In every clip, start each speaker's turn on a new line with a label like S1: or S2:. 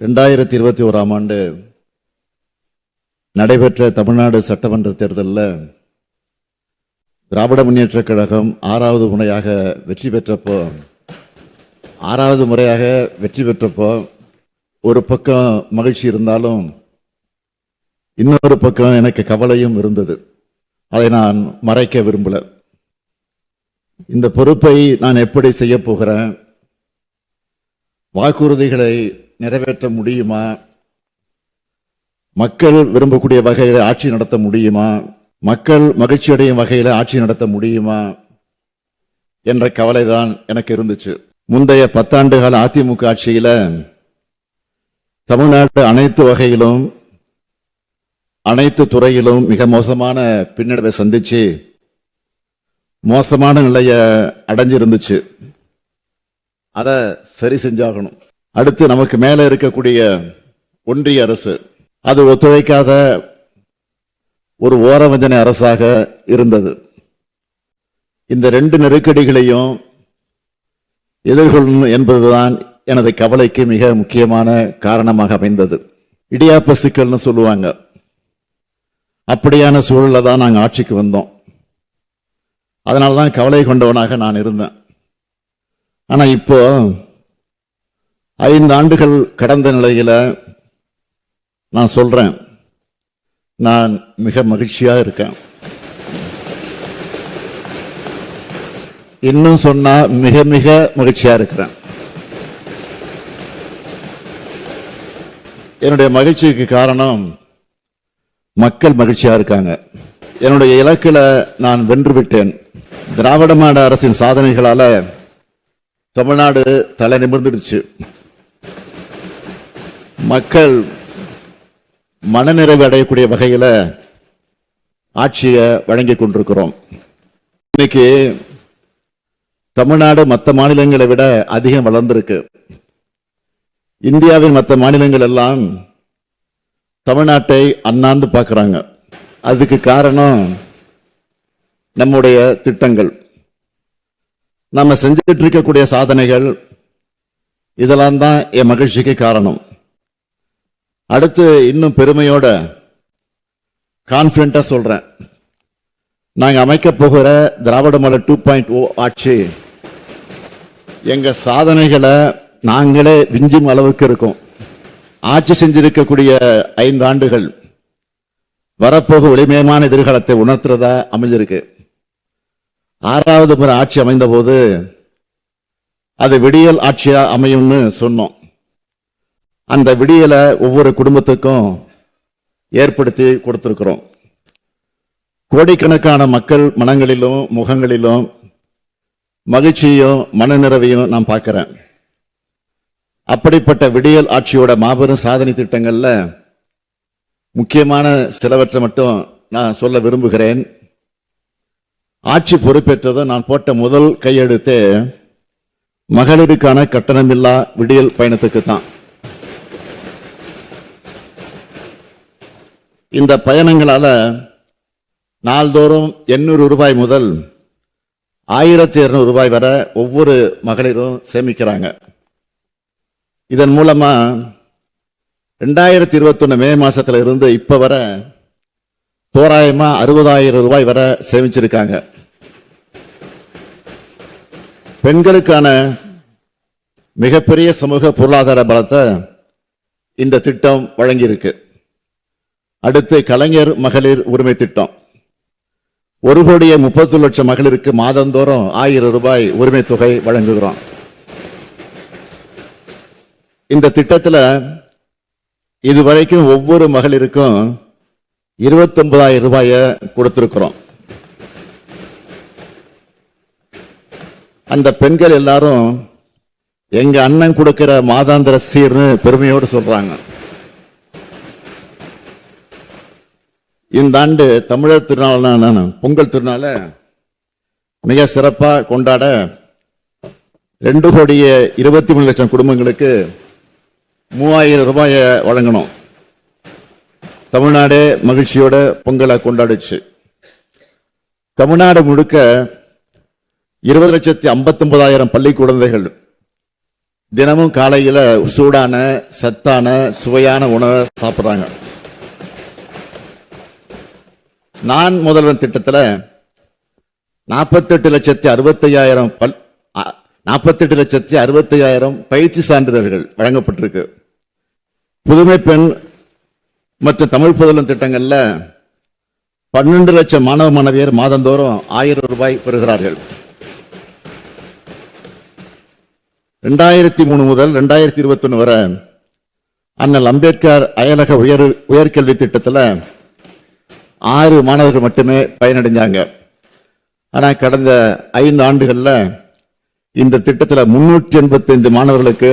S1: ரெண்டாயிரத்தி இருபத்தி ஓராம் ஆண்டு நடைபெற்ற தமிழ்நாடு சட்டமன்ற தேர்தலில் திராவிட முன்னேற்றக் கழகம் ஆறாவது முறையாக வெற்றி பெற்றப்போ ஆறாவது முறையாக வெற்றி பெற்றப்போ ஒரு பக்கம் மகிழ்ச்சி இருந்தாலும் இன்னொரு பக்கம் எனக்கு கவலையும் இருந்தது. அதை நான் மறைக்க விரும்பல. இந்த பொறுப்பை நான் எப்படி செய்ய போகிறேன்? வாக்குறுதிகளை நிறைவேற்ற முடியுமா? மக்கள் விரும்பக்கூடிய வகையில் ஆட்சி நடத்த முடியுமா? மக்கள் மகிழ்ச்சி அடையும் வகையில் ஆட்சி நடத்த முடியுமா? என்ற கவலைதான் எனக்கு இருந்துச்சு. முந்தைய பத்தாண்டு கால அதிமுக ஆட்சியில் தமிழ்நாடு அனைத்து வகையிலும் அனைத்து துறையிலும் மிக மோசமான பின்னடைவை சந்திச்சு மோசமான நிலையை அடைஞ்சிருந்துச்சு. அதை சரி செஞ்சாகணும். அடுத்து நமக்கு மேலே இருக்கக்கூடிய ஒன்றிய அரசு. அது ஒத்துழைக்காத ஒரு ஓரவஞ்சனை அரசாக இருந்தது. இந்த ரெண்டு நெருக்கடிகளையும் எதிர்கொள்ளணும் என்பதுதான் எனது கவலைக்கு மிக முக்கியமான காரணமாக அமைந்தது. இடியாப்ப சிக்கல்னு சொல்லுவாங்க. அப்படியான சூழலில் தான் நாங்கள் ஆட்சிக்கு வந்தோம். அதனால தான் கவலை கொண்டவனாக நான் இருந்தேன். ஆனால் இப்போ ஐந்து ஆண்டுகள் கடந்த நிலையில் நான் சொல்றேன். நான் மிக மகிழ்ச்சியாக இருக்கேன். இன்னும் சொன்னால் மிக மிக மகிழ்ச்சியாக இருக்கிறேன். என்னுடைய மகிழ்ச்சிக்கு காரணம் மக்கள் மகிழ்ச்சியாக இருக்காங்க. என்னுடைய இலக்கில் நான் வென்று விட்டேன். திராவிட மாட அரசின் சாதனைகளால தமிழ்நாடு தலை நிமிர்ந்துடுச்சு. மக்கள் மனநிறைவு அடையக்கூடிய வகையில் ஆட்சியை வழங்கி கொண்டிருக்கிறோம். இன்னைக்கு தமிழ்நாடு மற்ற மாநிலங்களை விட அதிகம் வளர்ந்திருக்கு. இந்தியாவின் மற்ற மாநிலங்கள் எல்லாம் தமிழ்நாட்டை அண்ணாந்து பார்க்குறாங்க. அதுக்கு காரணம் நம்முடைய திட்டங்கள். நம்ம செஞ்சுட்டு இருக்கக்கூடிய சாதனைகள் இதெல்லாம் தான் என் மகிழ்ச்சிக்கு காரணம். அடுத்து இன்னும் பெருமையோட கான்ஃபிடண்டா சொல்றேன். நாங்க அமைக்க போகிற Dravida model two point O ஆட்சி எங்க சாதனைகளை நாங்களே விஞ்சும் அளவுக்கு இருக்கோம். ஆட்சி செஞ்சிருக்கக்கூடிய ஐந்து ஆண்டுகள் வரப்போக ஒளிமயமான எதிர்காலத்தை உணர்த்துறதா அமைஞ்சிருக்கு. ஆறாவது முறை ஆட்சி அமைந்த போது அது விடியல் ஆட்சியா அமையும்னு சொன்னோம். அந்த விடியலை ஒவ்வொரு குடும்பத்துக்கும் ஏற்படுத்தி கொடுத்துருக்குறோம். கோடிக்கணக்கான மக்கள் மனங்களிலும் முகங்களிலும் மகிழ்ச்சியும் மனநிறவையும் நான் பார்க்குறேன். அப்படிப்பட்ட விடியல் ஆட்சியோட மாபெரும் சாதனை திட்டங்களில் முக்கியமான சிலவற்றை மட்டும் நான் சொல்ல விரும்புகிறேன். ஆட்சி பொறுப்பேற்றதும் நான் போட்ட முதல் கையெழுத்து மகளிருக்கான கட்டணமில்லா விடியல் பயணத்துக்கு தான். இந்த பயணங்களால் நாள்தோறும் எண்ணூறு ரூபாய் முதல் ஆயிரத்தி இரநூறு ரூபாய் வரை ஒவ்வொரு மகளிரும் சேமிக்கிறாங்க. இதன் மூலமாக ரெண்டாயிரத்தி இருபத்தொன்னு மே மாதத்தில் இருந்து இப்போ வர தோராயமாக அறுபதாயிரம் ரூபாய் வரை சேமிச்சிருக்காங்க. பெண்களுக்கான மிகப்பெரிய சமூக பொருளாதார பலத்தை இந்த திட்டம் வழங்கியிருக்கு. அடுத்து கலைஞர் மகளிர் உரிமை திட்டம். ஒரு கோடியே முப்பத்தி லட்சம் மகளிருக்கு மாதந்தோறும் ஆயிரம் ரூபாய் உரிமை தொகை வழங்குகிறோம். இந்த திட்டத்தில் இதுவரைக்கும் ஒவ்வொரு மகளிருக்கும் இருபத்தொன்பதாயிரம் ரூபாயை கொடுத்துருக்குறோம். அந்த பெண்கள் எல்லாரும் எங்க அண்ணன் கொடுக்கிற மாதாந்திர சீர்னு பெருமையோடு சொல்றாங்க. இந்த ஆண்டு தமிழர் திருநாளான பொங்கல் திருநாளை மிக சிறப்பாக கொண்டாட ரெண்டு கோடியே இருபத்தி மூணு லட்சம் குடும்பங்களுக்கு மூவாயிரம் ரூபாயை வழங்கணும். தமிழ்நாடு மகிழ்ச்சியோட பொங்கலை கொண்டாடுச்சு. தமிழ்நாடு முழுக்க இருபது லட்சத்தி ஐம்பத்தொன்பதாயிரம் பள்ளி குழந்தைகள் தினமும் காலையில் சூடான சத்தான சுவையான உணவை சாப்பிட்றாங்க. நான் முதல்வன் திட்டத்தில் நாற்பத்தெட்டு லட்சத்தி அறுபத்தையாயிரம் பல் நாற்பத்தெட்டு லட்சத்தி அறுபத்தையாயிரம் பயிற்சி சான்றிதழ்கள் வழங்கப்பட்டிருக்கு. புதுமை பெண் மற்றும் தமிழ் புதலன் திட்டங்களில் பன்னெண்டு லட்சம் மாணவ மாணவியர் மாதந்தோறும் ஆயிரம் ரூபாய் பெறுகிறார்கள். ரெண்டாயிரத்தி மூணு முதல் ரெண்டாயிரத்தி இருபத்தொன்னு வரை அண்ணல் அம்பேத்கர் அயலக உயர் உயர்கல்வி திட்டத்தில் ஆறு மாணவர்கள் மட்டுமே பயனடைஞ்சாங்க. ஆனால் கடந்த ஐந்து ஆண்டுகளில் இந்த திட்டத்தில் முன்னூற்றி எண்பத்தைந்து மாணவர்களுக்கு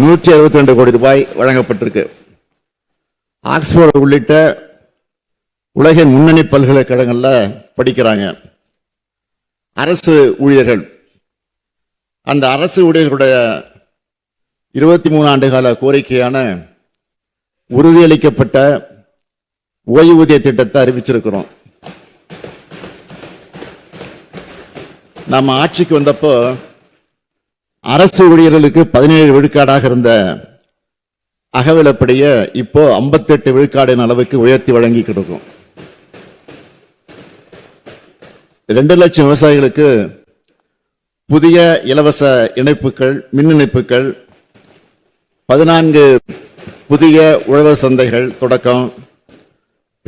S1: நூற்றி அறுபத்தி ரெண்டு கோடி ரூபாய் வழங்கப்பட்டிருக்கு. ஆக்ஸ்போர்டு உள்ளிட்ட உலகின் முன்னணி பல்கலைக்கழகங்களில் படிக்கிறாங்க. அரசு ஊழியர்கள். அந்த அரசு ஊழியர்களுடைய இருபத்தி மூணு ஆண்டு கால கோரிக்கையான உறுதியளிக்கப்பட்ட ஓய்வூதிய திட்டத்தை அறிவிச்சிருக்கிறோம். நம்ம ஆட்சிக்கு வந்தப்போ அரசு ஊழியர்களுக்கு பதினேழு விழுக்காடாக இருந்த அகவிலப்படிய இப்போ 58 விழுக்காடின் அளவுக்கு உயர்த்தி வழங்கிக்கிட்டு இருக்கோம். ரெண்டு லட்சம் விவசாயிகளுக்கு புதிய இலவச இணைப்புகள் மின் இணைப்புகள் பதினான்கு புதிய உழவர் சந்தைகள் தொடக்கம்.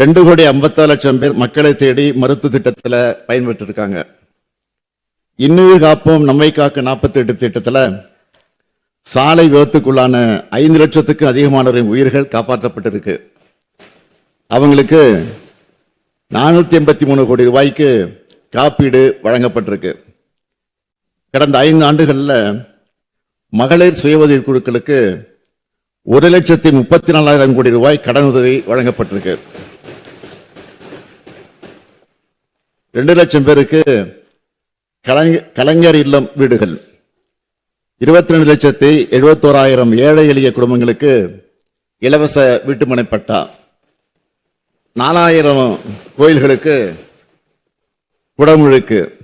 S1: ரெண்டு கோடி ஐம்பத்தாறு லட்சம் பேர் மக்களை தேடி மருத்துவ திட்டத்தில் பயன்பெற்று இருக்காங்க இன்னுயிர் காப்போம் நம்மை காக்க நாற்பத்தி எட்டு திட்டத்தில் சாலை விபத்துக்குள்ளான ஐந்து லட்சத்துக்கும் அதிகமானவரின் உயிர்கள் காப்பாற்றப்பட்டிருக்கு. அவங்களுக்கு நானூற்றி எண்பத்தி மூணு கோடி ரூபாய்க்கு காப்பீடு வழங்கப்பட்டிருக்கு. கடந்த ஐந்து ஆண்டுகளில் மகளிர் சுய உதவி குழுக்களுக்கு ஒரு லட்சத்தி முப்பத்தி நாலாயிரம் கோடி ரூபாய் கடனுதவி வழங்கப்பட்டிருக்கு. ரெண்டு லட்சம் பேருக்கு கலைஞ- கலைஞர் இல்லம் வீடுகள். இருபத்தி ரெண்டு லட்சத்தி எழுபத்தோராயிரம் ஏழை எளிய குடும்பங்களுக்கு இலவச வீட்டுமனை பட்டா. நாலாயிரம் கோயில்களுக்கு குடமுழுக்கு.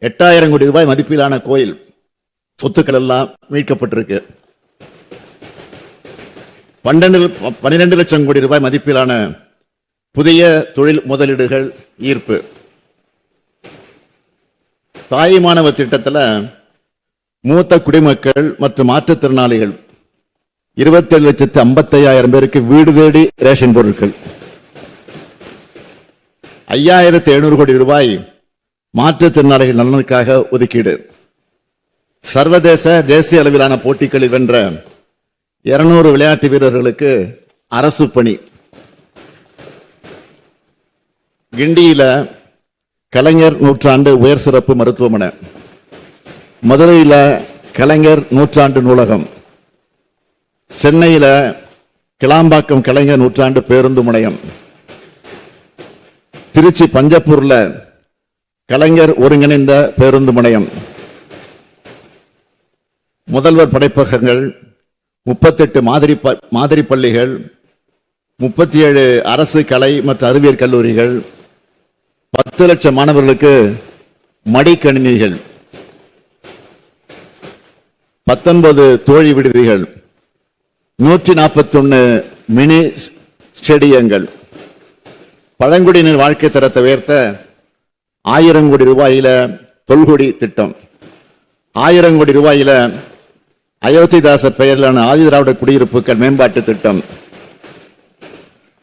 S1: எட்டாயிரம் கோடி ரூபாய் மதிப்பிலான கோயில். சொத்துக்கள் எல்லாம் மீட்கப்பட்டிருக்கு. பன்னெண்டு பன்னிரெண்டு லட்சம் கோடி ரூபாய் மதிப்பிலான புதிய தொழில் முதலீடுகள் ஈர்ப்பு. தாய் மாணவ திட்டத்தில் மூத்த குடிமக்கள் மற்றும் மாற்றுத்திறனாளிகள் இருபத்தி ஏழு லட்சத்து ஐம்பத்தையாயிரம் பேருக்கு வீடு தேடி ரேஷன் பொருட்கள் ஐயாயிரத்து எழுநூறு கோடி ரூபாய் மாற்றுத்திறனாளிகள் நலனுக்காக ஒதுக்கீடு. சர்வதேச தேசிய அளவிலான போட்டிகளில் வென்ற இருநூறு விளையாட்டு வீரர்களுக்கு அரசு பணி. கிண்டியில கலைஞர் நூற்றாண்டு உயர் சிறப்பு மருத்துவமனை. மதுரையில கலைஞர் நூற்றாண்டு நூலகம். சென்னையில கிளாம்பாக்கம் கலைஞர் நூற்றாண்டு பேருந்து முனையம். திருச்சி பஞ்சப்பூர்ல கலைஞர் ஒருங்கிணைந்த பேருந்து முனையம். முதல்வர் படைப்பகங்கள் முப்பத்தெட்டு மாதிரி ப- மாதிரி பள்ளிகள் முப்பத்தி ஏழு அரசு கலை மற்றும் அறிவியல் கல்லூரிகள் பத்து லட்சம் மாணவர்களுக்கு மடிக்கணினிகள் பத்தொன்பது தோழி விடுதிகள் நூற்றி நாற்பத்தொன்னு மினி ஸ்டேடியங்கள். பழங்குடியினர் வாழ்க்கை தரத்தை உயர்த்த ஆயிரம் கோடி ரூபாயில தொல்குடி திட்டம். ஆயிரம் கோடி ரூபாயில அயோத்திதாசர் பெயரிலான ஆதிதிராவிட குடியிருப்புகள் மேம்பாட்டு திட்டம்.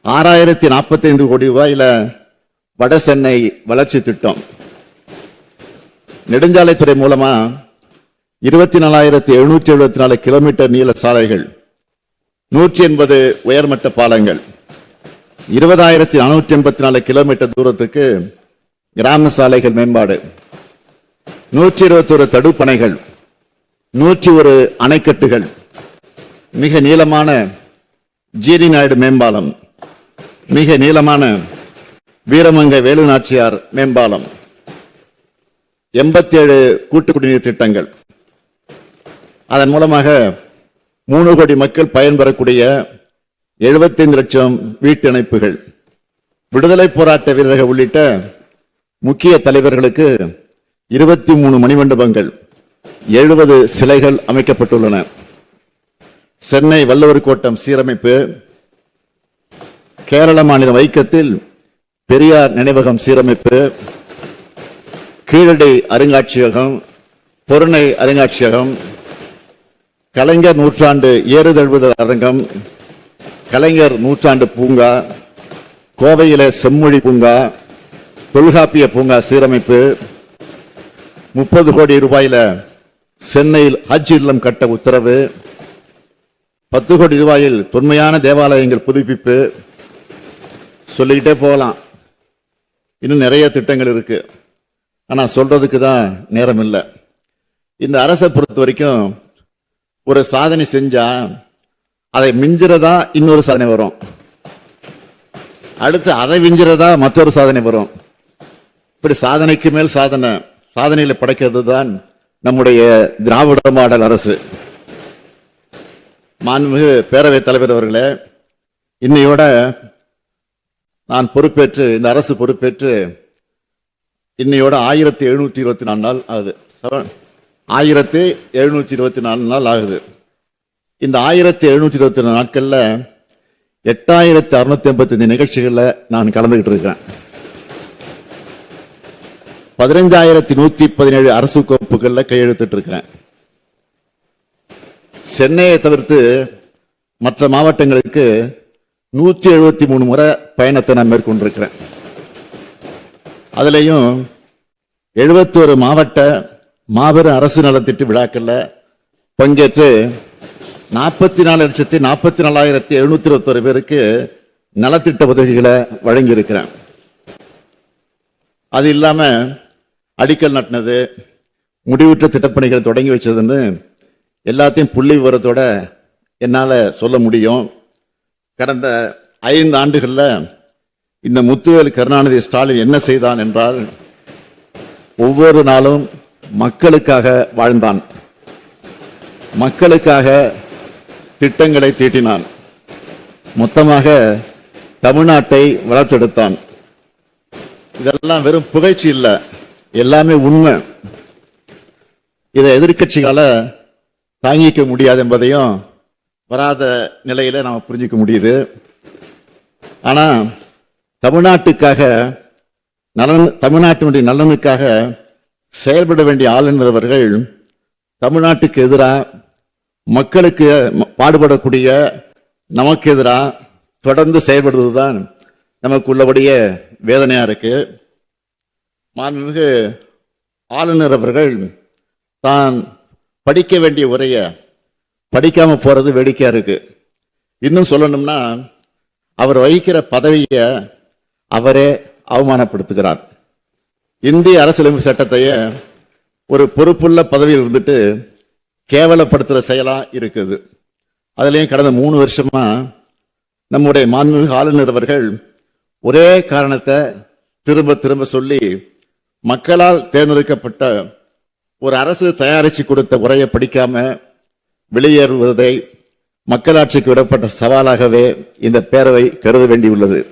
S1: ஆறாயிரத்தி நாற்பத்தி ஐந்து கோடி ரூபாயில வட சென்னை வளர்ச்சி திட்டம். நெடுஞ்சாலைத்துறை மூலமா இருபத்தி நாலாயிரத்தி எழுநூற்றி எழுபத்தி நாலு கிலோமீட்டர் நீள சாலைகள் நூற்றி எண்பது உயர்மட்ட பாலங்கள் இருபதாயிரத்தி நானூற்றி எண்பத்தி நாலு கிலோமீட்டர் தூரத்துக்கு கிராம சாலைகள் மேம்பாடு நூற்றி இருபத்தொரு தடுப்பணைகள் நூற்றி ஒரு அணைக்கட்டுகள் மிக நீளமான ஜிடி நாயுடு மேம்பாலம் மிக நீளமான வீரமங்கை வேலுநாச்சியார் மேம்பாலம் எண்பத்தேழு கூட்டு குடிநீர் திட்டங்கள். அதன் மூலமாக மூணு கோடி மக்கள் பயன்பெறக்கூடிய 75 லட்சம் வீட்டு இணைப்புகள் விடுதலை போராட்ட வீரர்கள் உள்ளிட்ட முக்கிய தலைவர்களுக்கு இருபத்தி மூணு மணிமண்டபங்கள் எழுபது சிலைகள் அமைக்கப்பட்டுள்ளன. சென்னை வள்ளுவர் கோட்டம் சீரமைப்பு கேரள மாநில வைக்கத்தில் பெரியார் நினைவகம் சீரமைப்பு கீழடி அருங்காட்சியகம் பொருணை அருங்காட்சியகம் கலைஞர் நூற்றாண்டு ஏறுதழுவுதல் அரங்கம் கலைஞர் நூற்றாண்டு பூங்கா கோவையில செம்மொழி பூங்கா தொல்காப்பிய பூங்கா சீரமைப்பு முப்பது கோடி ரூபாயில சென்னையில் ஹஜ் இல்லம் கட்ட உத்தரவு பத்து கோடி ரூபாயில் தொன்மையான தேவாலயங்கள் புதுப்பிப்பு. சொல்லிக்கிட்டே போகலாம். இன்னும் நிறைய திட்டங்கள் இருக்கு. ஆனால் சொல்றதுக்கு தான் நேரம் இல்லை. இந்த அரசை பொறுத்த வரைக்கும் ஒரு சாதனை செஞ்சா அதை மிஞ்சுறதா இன்னொரு சாதனை வரும். அடுத்து அதை மிஞ்சுறதா மற்றொரு சாதனை வரும். இப்படி சாதனைக்கு மேல் சாதனை சாதனையில் படைக்கிறது தான் நம்முடைய திராவிட மாடல் அரசு. மாண்புமிகு பேரவைத் தலைவர் அவர்களே இன்னையோட நான் பொறுப்பேற்று இந்த அரசு பொறுப்பேற்று இன்னையோட ஆயிரத்தி எழுநூற்றி இருபத்தி நாலு நாள் ஆகுது. ஆயிரத்தி எழுநூற்றி இருபத்தி நாலு நாள் ஆகுது. இந்த ஆயிரத்தி எழுநூற்றி இருபத்தி நாலு நாட்கள்ல எட்டாயிரத்தி அறுநூத்தி எண்பத்தி நிகழ்ச்சிகளில் நான் கலந்துகிட்டு இருக்கேன் பதினஞ்சாயிரத்தி நூத்தி பதினேழு அரசு கோப்புகள்ல கையெழுத்திட்டு இருக்கேன் சென்னையை தவிர்த்து மற்ற மாவட்டங்களுக்கு நூற்றி எழுபத்தி மூணு முறை பயணத்தை நான் மேற்கொண்டிருக்கிறேன். அதுலேயும் எழுபத்தோரு மாவட்ட மாபெரும் அரசு நலத்திட்ட விழாக்களில் பங்கேற்று நாற்பத்தி நாலு லட்சத்தி நாற்பத்தி நாலாயிரத்தி எழுநூத்தி இருபத்தொரு பேருக்கு நலத்திட்ட உதவிகளை வழங்கியிருக்கிறேன். அது இல்லாமல் அடிக்கல் நட்டினது முடிவுற்ற திட்டப்பணிகள் தொடங்கி வச்சதுன்னு எல்லாத்தையும் புள்ளி விவரத்தோட என்னால் சொல்ல முடியும். கடந்த ஐந்து ஆண்டுகளில் இந்த முத்துவேல் கருணாநிதி ஸ்டாலின் என்ன செய்தான் என்றால் ஒவ்வொரு நாளும் மக்களுக்காக வாழ்ந்தான். மக்களுக்காக திட்டங்களை தீட்டினான். மொத்தமாக தமிழ்நாட்டை வளர்த்தெடுத்தான். இதெல்லாம் வெறும் புகழ்ச்சி இல்லை. எல்லாமே உண்மை. இதை எதிர்கட்சிகளால் தாங்கிக்க முடியாது என்பதையும் வராத நிலையில நாம் புரிஞ்சுக்க முடியுது. ஆனா தமிழ்நாட்டுக்காக நலன் தமிழ்நாட்டினுடைய நலனுக்காக செயல்பட வேண்டிய ஆளுநர்கள் தமிழ்நாட்டுக்கு எதிராக மக்களுக்கு ம- பாடுபடக்கூடிய நமக்கு எதிராக தொடர்ந்து செயல்படுவதுதான் நமக்கு உள்ளபடிய வேதனையாக இருக்குது மாண்புமிகு ஆளுநர் அவர்கள் தான் படிக்க வேண்டிய உரையை படிக்காமல் போகிறது வேடிக்கையாக இருக்குது இன்னும் சொல்லணும்னா அவர் வகிக்கிற பதவியை அவரே அவமானப்படுத்துகிறார். இந்திய அரசியலமைப்பு சட்டத்தையே ஒரு பொறுப்புள்ள பதவியில் இருந்துட்டு கேவலப்படுத்துகிற செயலாக இருக்குது. அதுலேயும் கடந்த மூணு வருஷமாக நம்முடைய மாண்புமிகு ஆளுநர் அவர்கள் ஒரே காரணத்தை திரும்ப திரும்ப சொல்லி மக்களால் தேர்ந்தெடுக்கப்பட்ட ஒரு அரசு தயாரித்து கொடுத்த உரையை படிக்காம வெளியேறுவதை மக்களாட்சிக்கு விடப்பட்ட சவாலாகவே இந்த பேரவை கருத வேண்டியுள்ளது.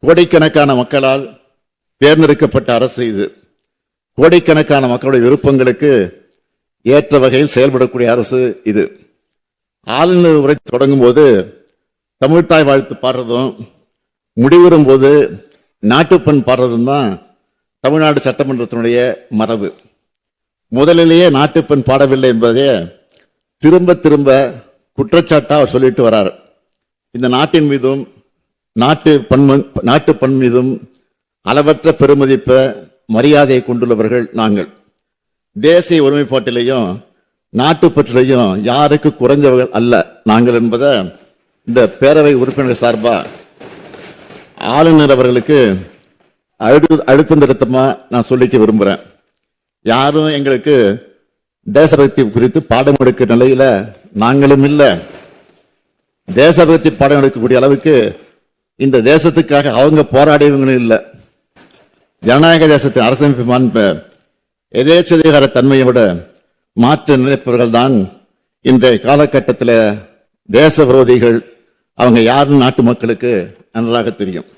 S1: கோடிக்கணக்கான மக்களால் தேர்ந்தெடுக்கப்பட்ட அரசு இது. கோடிக்கணக்கான மக்களுடைய விருப்பங்களுக்கு ஏற்ற வகையில் செயல்படக்கூடிய அரசு இது. ஆளுநர் உரை தொடங்கும் போது தமிழ்தாய் வாழ்த்து பாடுறதும் முடிவுறும் போது நாட்டுப்பண் பாடுறதும் தான் தமிழ்நாடு சட்டமன்றத்தினுடைய மரபு. முதலிலேயே நாட்டுப்பெண் பாடவில்லை என்பதே திரும்ப திரும்ப குற்றச்சாட்டாக அவர் சொல்லிட்டு வரார். இந்த நாட்டின் மீதும் நாட்டு பன்மன் நாட்டு பண் மீதும் அளவற்ற பெருமதிப்பை மரியாதையை கொண்டுள்ளவர்கள் நாங்கள். தேசிய ஒருமைப்பாட்டிலையும் நாட்டுப்பற்றிலையும் யாருக்கு குறைஞ்சவர்கள் அல்ல நாங்கள் என்பதை இந்த பேரவை உறுப்பினர் சார்பாக ஆளுநர் அவர்களுக்கு அழு அழுத்தம் திருத்தமாக நான் சொல்லிக்க விரும்புகிறேன் யாரும் எங்களுக்கு தேசபக்தி குறித்து பாடம் எடுக்கிற நிலையில நாங்களும் இல்லை. தேசபக்தி பாடம் எடுக்கக்கூடிய அளவுக்கு இந்த தேசத்துக்காக அவங்க போராடியவங்களும் இல்லை. ஜனநாயக தேசத்தின் அரசமைப்பு மாண்ப எதேச்சதிகார தன்மையை விட மாற்ற நினைப்பவர்கள் தான் இன்றைய காலகட்டத்தில் தேச விரோதிகள் அவங்க யாருன்னு நாட்டு மக்களுக்கு நன்றாக தெரியும்.